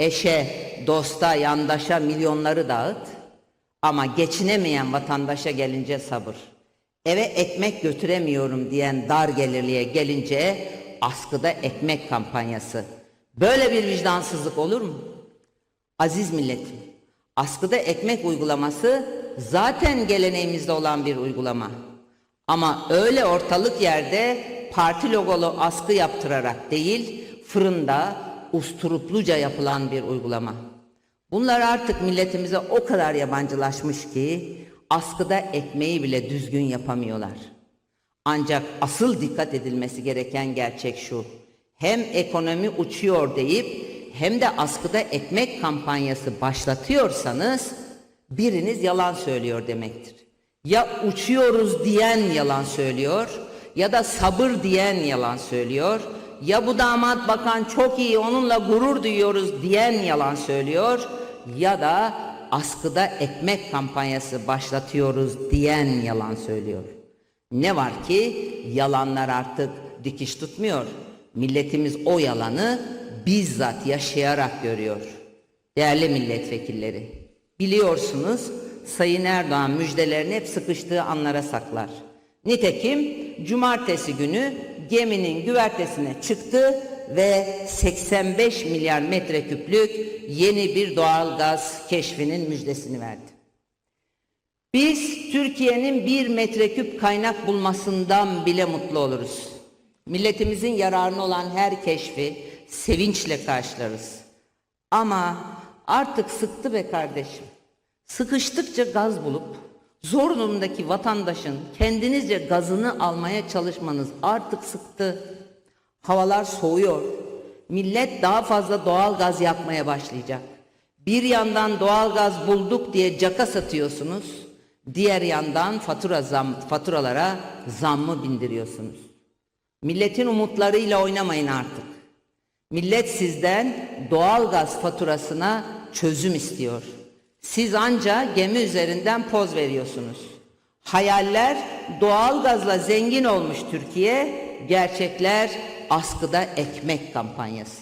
Eşe, dosta, yandaşa milyonları dağıt. Ama geçinemeyen vatandaşa gelince sabır. Eve ekmek götüremiyorum diyen dar gelirliye gelince askıda ekmek kampanyası. Böyle bir vicdansızlık olur mu? Aziz milletim, askıda ekmek uygulaması zaten geleneğimizde olan bir uygulama. Ama öyle ortalık yerde parti logolu askı yaptırarak değil, fırında usturupluca yapılan bir uygulama. Bunlar artık milletimize o kadar yabancılaşmış ki askıda ekmeği bile düzgün yapamıyorlar. Ancak asıl dikkat edilmesi gereken gerçek şu. Hem ekonomi uçuyor deyip hem de askıda ekmek kampanyası başlatıyorsanız biriniz yalan söylüyor demektir. Ya uçuyoruz diyen yalan söylüyor ya da sabır diyen yalan söylüyor. Ya bu damat bakan çok iyi onunla gurur duyuyoruz diyen yalan söylüyor ya da askıda ekmek kampanyası başlatıyoruz diyen yalan söylüyor. Ne var ki yalanlar artık dikiş tutmuyor. Milletimiz o yalanı bizzat yaşayarak görüyor. Değerli milletvekilleri, biliyorsunuz Sayın Erdoğan müjdelerini hep sıkıştığı anlara saklar. Nitekim cumartesi günü geminin güvertesine çıktı ve 85 milyar metreküplük yeni bir doğal gaz keşfinin müjdesini verdi. Biz Türkiye'nin bir metreküp kaynak bulmasından bile mutlu oluruz. Milletimizin yararına olan her keşfi sevinçle karşılarız. Ama artık sıktı be kardeşim. Sıkıştıkça gaz bulup zor durumdaki vatandaşın kendinizce gazını almaya çalışmanız artık sıktı. Havalar soğuyor. Millet daha fazla doğal gaz yakmaya başlayacak. Bir yandan doğal gaz bulduk diye caka satıyorsunuz. Diğer yandan fatura zam, faturalara zammı bindiriyorsunuz. Milletin umutlarıyla oynamayın artık. Millet sizden doğal gaz faturasına çözüm istiyor. Siz anca gemi üzerinden poz veriyorsunuz. Hayaller doğal gazla zengin olmuş Türkiye, gerçekler askıda ekmek kampanyası.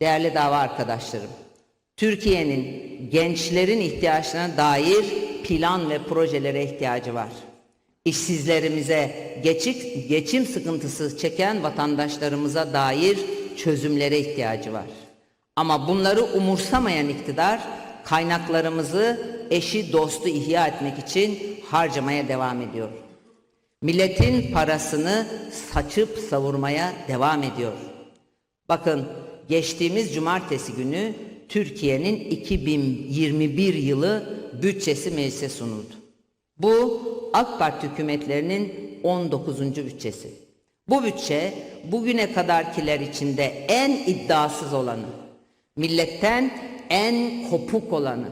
Değerli dava arkadaşlarım, Türkiye'nin gençlerin ihtiyaçlarına dair plan ve projelere ihtiyacı var. İşsizlerimize, geçik, geçim sıkıntısı çeken vatandaşlarımıza dair çözümlere ihtiyacı var. Ama bunları umursamayan iktidar kaynaklarımızı eşi dostu ihya etmek için harcamaya devam ediyor. Milletin parasını saçıp savurmaya devam ediyor. Bakın geçtiğimiz cumartesi günü Türkiye'nin 2021 yılı bütçesi meclise sunuldu. Bu AK Parti hükümetlerinin 19. bütçesi. Bu bütçe bugüne kadarkiler içinde en iddiasız olanı, milletten en kopuk olanı.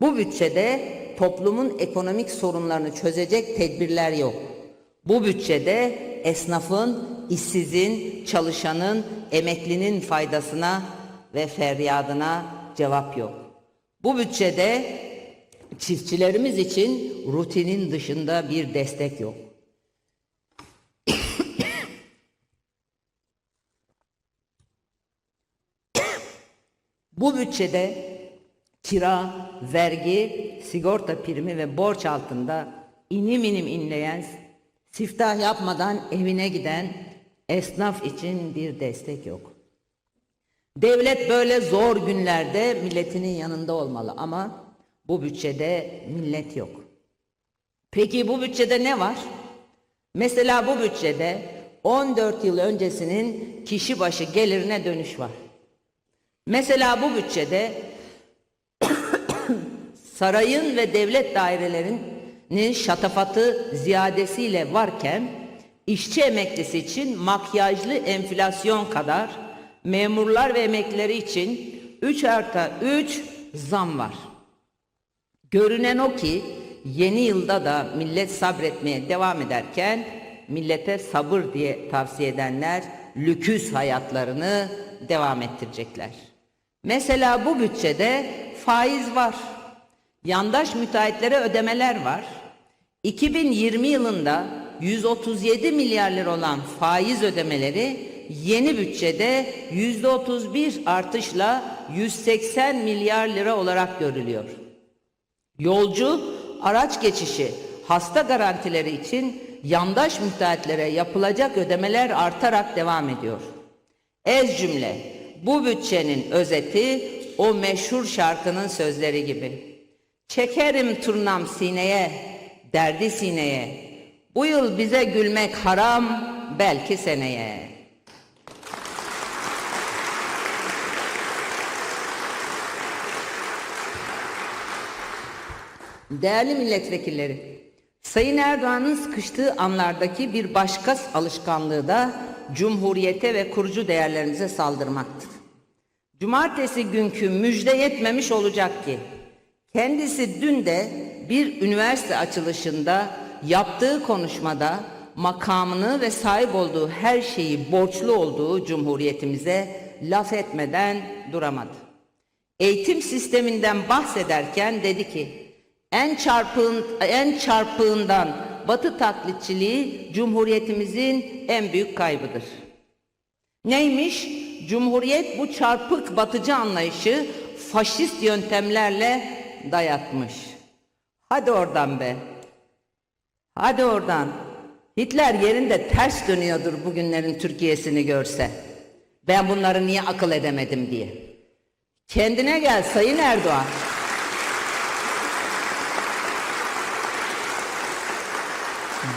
Bu bütçede toplumun ekonomik sorunlarını çözecek tedbirler yok. Bu bütçede esnafın, işsizin, çalışanın, emeklinin faydasına ve feryadına cevap yok. Bu bütçede çiftçilerimiz için rutinin dışında bir destek yok. Bu bütçede kira, vergi, sigorta primi ve borç altında inim inim inleyen, siftah yapmadan evine giden esnaf için bir destek yok. Devlet böyle zor günlerde milletinin yanında olmalı ama bu bütçede millet yok. Peki bu bütçede ne var? Mesela bu bütçede 14 yıl öncesinin kişi başı gelirine dönüş var. Mesela bu bütçede sarayın ve devlet dairelerinin şatafatı ziyadesiyle varken işçi emeklisi için makyajlı enflasyon kadar memurlar ve emeklileri için 3 artı 3 zam var. Görünen o ki yeni yılda da millet sabretmeye devam ederken millete sabır diye tavsiye edenler lüküs hayatlarını devam ettirecekler. Mesela bu bütçede faiz var. Yandaş müteahhitlere ödemeler var. 2020 yılında 137 milyar lira olan faiz ödemeleri yeni bütçede %31 artışla 180 milyar lira olarak görülüyor. Yolcu araç geçişi, hasta garantileri için yandaş müteahhitlere yapılacak ödemeler artarak devam ediyor. Ez cümle bu bütçenin özeti o meşhur şarkının sözleri gibi. Çekerim turnam sineye, derdi sineye. Bu yıl bize gülmek haram, belki seneye. Değerli milletvekilleri, Sayın Erdoğan'ın sıkıştığı anlardaki bir başka alışkanlığı da cumhuriyete ve kurucu değerlerimize saldırmaktır. Cumartesi günkü müjde yetmemiş olacak ki, kendisi dün de bir üniversite açılışında yaptığı konuşmada makamını ve sahip olduğu her şeyi borçlu olduğu cumhuriyetimize laf etmeden duramadı. Eğitim sisteminden bahsederken dedi ki, en çarpığın, en çarpığından Batı taklitçiliği Cumhuriyetimizin en büyük kaybıdır. Neymiş? Cumhuriyet bu çarpık batıcı anlayışı faşist yöntemlerle dayatmış. Hadi oradan be. Hadi oradan. Hitler yerinde ters dönüyordur bugünlerin Türkiye'sini görse. Ben bunları niye akıl edemedim diye. Kendine gel Sayın Erdoğan.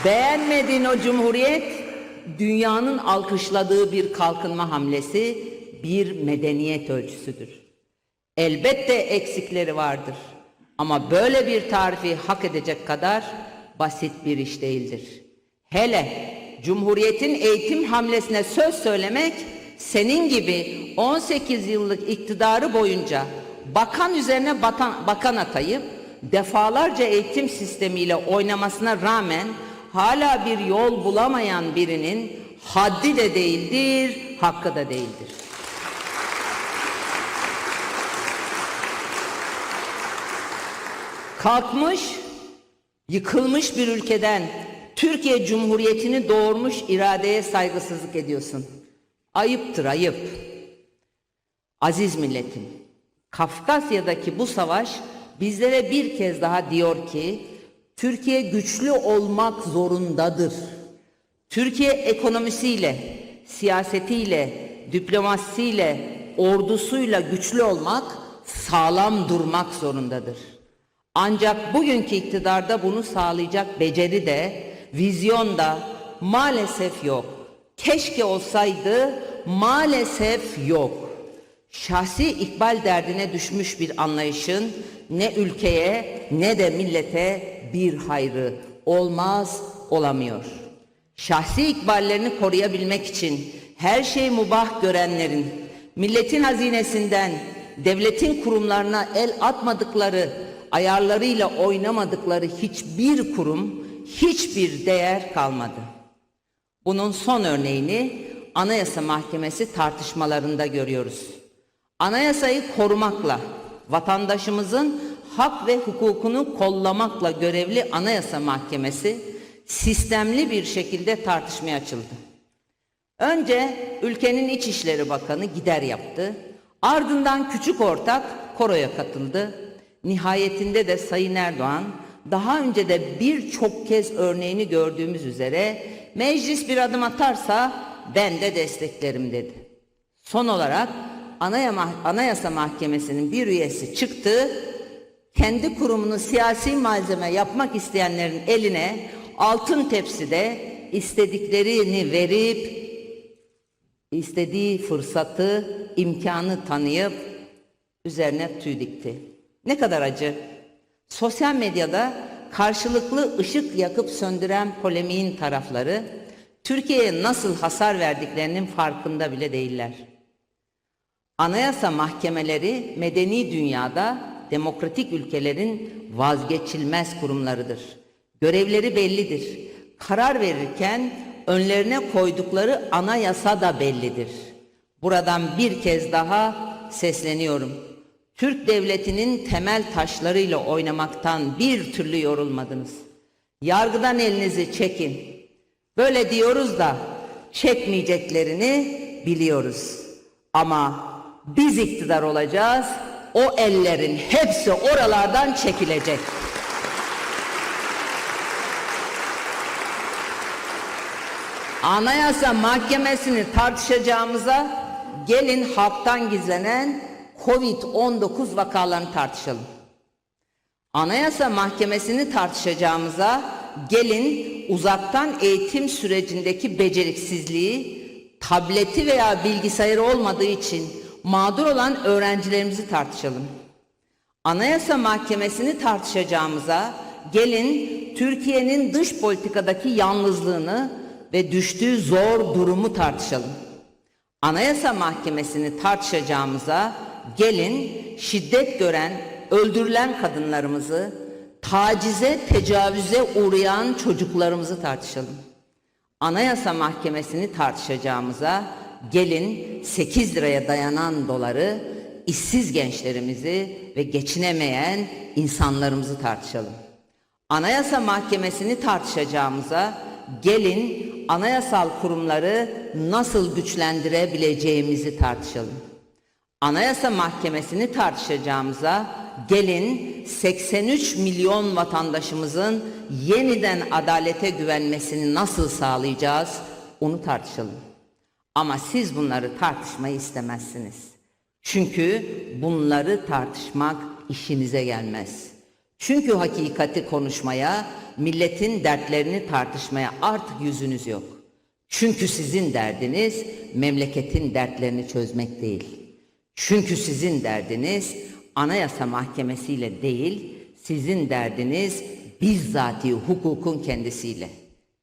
Beğenmediğin o cumhuriyet dünyanın alkışladığı bir kalkınma hamlesi, bir medeniyet ölçüsüdür. Elbette eksikleri vardır. Ama böyle bir tarifi hak edecek kadar basit bir iş değildir. Hele Cumhuriyet'in eğitim hamlesine söz söylemek senin gibi 18 yıllık iktidarı boyunca bakan üzerine bakan atayıp defalarca eğitim sistemiyle oynamasına rağmen hala bir yol bulamayan birinin haddi de değildir, hakkı da değildir. Kalkmış, yıkılmış bir ülkeden Türkiye Cumhuriyeti'ni doğurmuş iradeye saygısızlık ediyorsun. Ayıptır, ayıp. Aziz milletim, Kafkasya'daki bu savaş bizlere bir kez daha diyor ki, Türkiye güçlü olmak zorundadır. Türkiye ekonomisiyle, siyasetiyle, diplomasisiyle, ordusuyla güçlü olmak, sağlam durmak zorundadır. Ancak bugünkü iktidarda bunu sağlayacak beceri de, vizyon da maalesef yok. Keşke olsaydı maalesef yok. Şahsi ikbal derdine düşmüş bir anlayışın ne ülkeye ne de millete bir hayrı olmaz olamıyor. Şahsi ikballerini koruyabilmek için her şey mubah görenlerin milletin hazinesinden devletin kurumlarına el atmadıkları, ayarlarıyla oynamadıkları hiçbir kurum, hiçbir değer kalmadı. Bunun son örneğini Anayasa Mahkemesi tartışmalarında görüyoruz. Anayasayı korumakla, vatandaşımızın hak ve hukukunu kollamakla görevli Anayasa Mahkemesi sistemli bir şekilde tartışmaya açıldı. Önce ülkenin İçişleri Bakanı gider yaptı. Ardından küçük ortak koroya katıldı. Nihayetinde de Sayın Erdoğan daha önce de birçok kez örneğini gördüğümüz üzere meclis bir adım atarsa ben de desteklerim dedi. Son olarak Anayasa Mahkemesi'nin bir üyesi çıktı, kendi kurumunu siyasi malzeme yapmak isteyenlerin eline altın tepside istediklerini verip istediği fırsatı, imkanı tanıyıp üzerine tüy dikti. Ne kadar acı. Sosyal medyada karşılıklı ışık yakıp söndüren polemiğin tarafları Türkiye'ye nasıl hasar verdiklerinin farkında bile değiller. Anayasa mahkemeleri medeni dünyada demokratik ülkelerin vazgeçilmez kurumlarıdır. Görevleri bellidir. Karar verirken önlerine koydukları anayasa da bellidir. Buradan bir kez daha sesleniyorum. Türk devletinin temel taşlarıyla oynamaktan bir türlü yorulmadınız. Yargıdan elinizi çekin. Böyle diyoruz da çekmeyeceklerini biliyoruz. Ama biz iktidar olacağız. O ellerin hepsi oralardan çekilecek. Anayasa Mahkemesi'ni tartışacağımıza gelin halktan gizlenen Covid-19 vakalarını tartışalım. Anayasa Mahkemesi'ni tartışacağımıza gelin uzaktan eğitim sürecindeki beceriksizliği, tableti veya bilgisayarı olmadığı için mağdur olan öğrencilerimizi tartışalım. Anayasa Mahkemesi'ni tartışacağımıza gelin Türkiye'nin dış politikadaki yalnızlığını ve düştüğü zor durumu tartışalım. Anayasa Mahkemesi'ni tartışacağımıza gelin şiddet gören, öldürülen kadınlarımızı, tacize, tecavüze uğrayan çocuklarımızı tartışalım. Anayasa Mahkemesi'ni tartışacağımıza gelin 8 liraya dayanan doları, işsiz gençlerimizi ve geçinemeyen insanlarımızı tartışalım. Anayasa Mahkemesi'ni tartışacağımıza gelin anayasal kurumları nasıl güçlendirebileceğimizi tartışalım. Anayasa Mahkemesi'ni tartışacağımıza gelin 83 milyon vatandaşımızın yeniden adalete güvenmesini nasıl sağlayacağız onu tartışalım. Ama siz bunları tartışmayı istemezsiniz. Çünkü bunları tartışmak işinize gelmez. Çünkü hakikati konuşmaya, milletin dertlerini tartışmaya artık yüzünüz yok. Çünkü sizin derdiniz memleketin dertlerini çözmek değil. Çünkü sizin derdiniz Anayasa Mahkemesi ile değil, sizin derdiniz bizzati hukukun kendisiyle.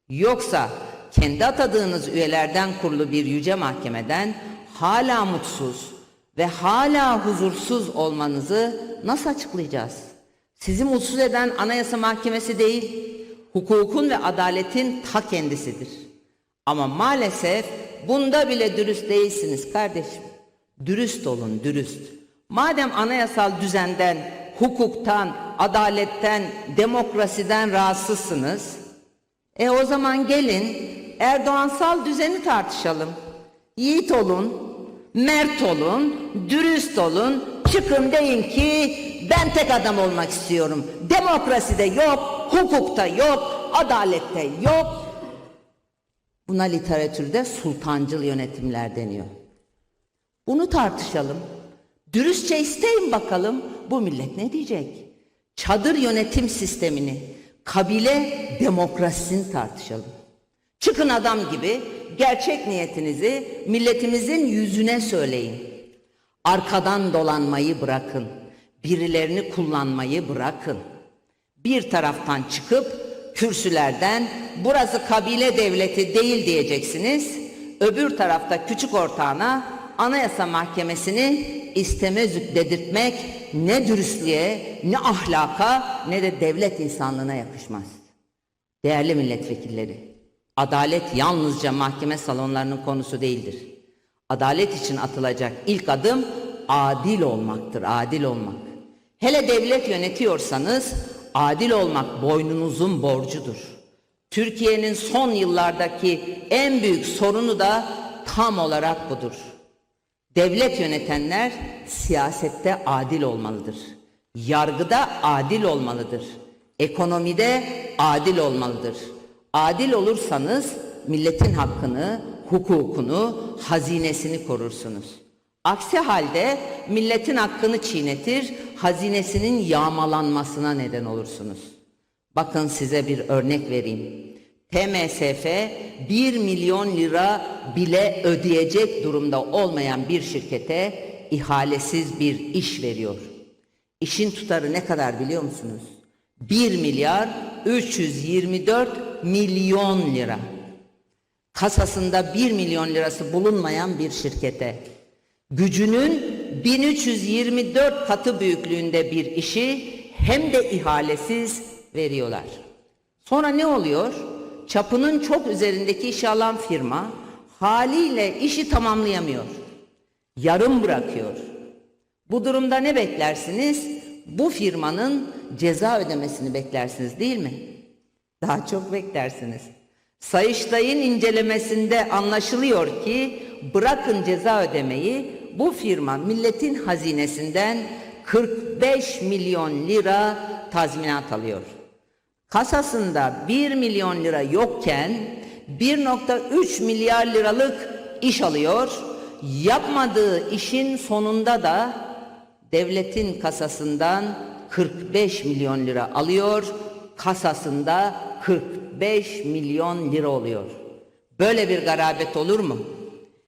Yoksa kendi atadığınız üyelerden kurulu bir yüce mahkemeden hala mutsuz ve hala huzursuz olmanızı nasıl açıklayacağız? Sizi mutsuz eden Anayasa Mahkemesi değil, hukukun ve adaletin ta kendisidir. Ama maalesef bunda bile dürüst değilsiniz kardeşim. Dürüst olun, dürüst. Madem anayasal düzenden, hukuktan, adaletten, demokrasiden rahatsızsınız, e o zaman gelin Erdoğansal düzeni tartışalım. Yiğit olun, mert olun, dürüst olun. Çıkın deyin ki ben tek adam olmak istiyorum. Demokraside yok, hukukta yok, adalette yok. Buna literatürde sultancıl yönetimler deniyor. Bunu tartışalım. Dürüstçe isteyin bakalım bu millet ne diyecek? Çadır yönetim sistemini, kabile demokrasisini tartışalım. Çıkın adam gibi gerçek niyetinizi milletimizin yüzüne söyleyin. Arkadan dolanmayı bırakın. Birilerini kullanmayı bırakın. Bir taraftan çıkıp kürsülerden burası kabile devleti değil diyeceksiniz. Öbür tarafta küçük ortağına Anayasa Mahkemesi'ni istemez dedirtmek ne dürüstlüğe, ne ahlaka, ne de devlet insanlığına yakışmaz. Değerli milletvekilleri, adalet yalnızca mahkeme salonlarının konusu değildir. Adalet için atılacak ilk adım adil olmaktır, adil olmak. Hele devlet yönetiyorsanız adil olmak boynunuzun borcudur. Türkiye'nin son yıllardaki en büyük sorunu da tam olarak budur. Devlet yönetenler siyasette adil olmalıdır. Yargıda adil olmalıdır. Ekonomide adil olmalıdır. Adil olursanız milletin hakkını, hukukunu, hazinesini korursunuz. Aksi halde milletin hakkını çiğnetir, hazinesinin yağmalanmasına neden olursunuz. Bakın size bir örnek vereyim. TMSF 1 milyon lira bile ödeyecek durumda olmayan bir şirkete ihalesiz bir iş veriyor. İşin tutarı ne kadar biliyor musunuz? 1 milyar 324 milyon lira. Kasasında 1 milyon lirası bulunmayan bir şirkete gücünün 1324 katı büyüklüğünde bir işi hem de ihalesiz veriyorlar. Sonra ne oluyor? Çapının çok üzerindeki işe alan firma haliyle işi tamamlayamıyor. Yarım bırakıyor. Bu durumda ne beklersiniz? Bu firmanın ceza ödemesini beklersiniz değil mi? Daha çok beklersiniz. Sayıştay'ın incelemesinde anlaşılıyor ki bırakın ceza ödemeyi bu firma milletin hazinesinden 45 milyon lira tazminat alıyor. Kasasında 1 milyon lira yokken 1.3 milyar liralık iş alıyor. Yapmadığı işin sonunda da devletin kasasından 45 milyon lira alıyor. Kasasında 45 milyon lira oluyor. Böyle bir garabet olur mu?